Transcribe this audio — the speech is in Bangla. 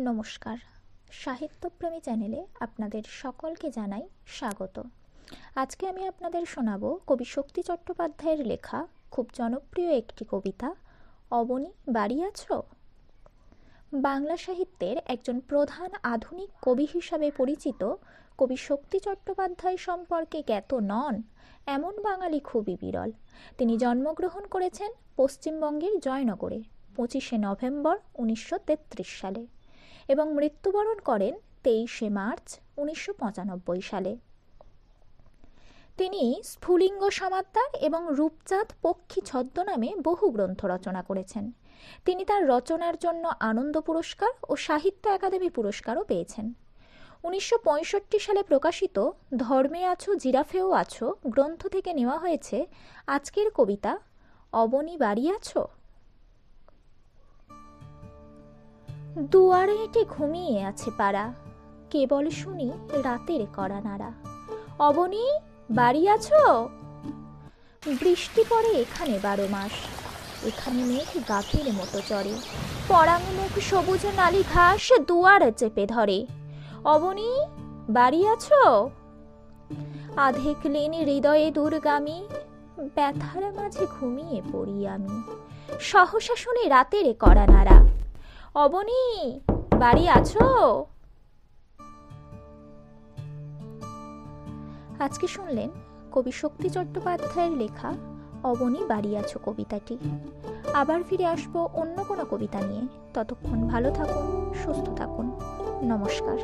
নমস্কার। সাহিত্যপ্রেমী চ্যানেলে আপনাদের সকলকে জানাই স্বাগত। আজকে আমি আপনাদের শোনাব কবি শক্তি চট্টোপাধ্যায়ের লেখা খুব জনপ্রিয় একটি কবিতা, অবনী বাড়ি আছো? বাংলা সাহিত্যের একজন প্রধান আধুনিক কবি হিসাবে পরিচিত কবি শক্তি চট্টোপাধ্যায় সম্পর্কে জ্ঞাত নন এমন বাঙালি খুবই বিরল। তিনি জন্মগ্রহণ করেছেন পশ্চিমবঙ্গের জয়নগরে, পঁচিশে নভেম্বর উনিশশো তেত্রিশ সালে। এবং মৃত্যুবরণ করেন তেইশে মার্চ উনিশশো পঁচানব্বই সালে। তিনি স্ফুলিঙ্গ সমাদ্দার এবং রূপচাঁদ পক্ষী ছদ্মনামে বহু গ্রন্থ রচনা করেছেন। তিনি তার রচনার জন্য আনন্দ পুরস্কার ও সাহিত্য একাডেমি পুরস্কারও পেয়েছেন। উনিশশো পঁয়ষট্টি সালে প্রকাশিত ধর্মে আছো, জিরাফেও আছো গ্রন্থ থেকে নেওয়া হয়েছে আজকের কবিতা অবনী বাড়ি আছো? দুয়ারে এঁটে ঘুমিয়ে আছে পাড়া। কেবল শুনি রাতের কড়া নাড়া। অবনী, বাড়ি আছো? বৃষ্টি পড়ে এখানে বারো মাস। এখানে মেঘ গাভীর মতো চড়ে। পরাং মুখ সবুজ নালি ঘাস দুয়ার চেপে ধরে। অবনী, বাড়ি আছো? আধেক লেন হৃদয়ে দূরগামী, ব্যথার মাঝে ঘুমিয়ে পড়ি আমি। সহসা শুনি রাতের কড়া নাড়া। অবনী, বাড়ি আছো? আজকে শুনলেন কবি শক্তি চট্টোপাধ্যায়ের লেখা, অবনী, বাড়ি আছো কবিতাটি। আবার ফিরে আসব অন্য কোনো কবিতা নিয়ে। ততক্ষণ ভালো থাকুন, সুস্থ থাকুন। নমস্কার।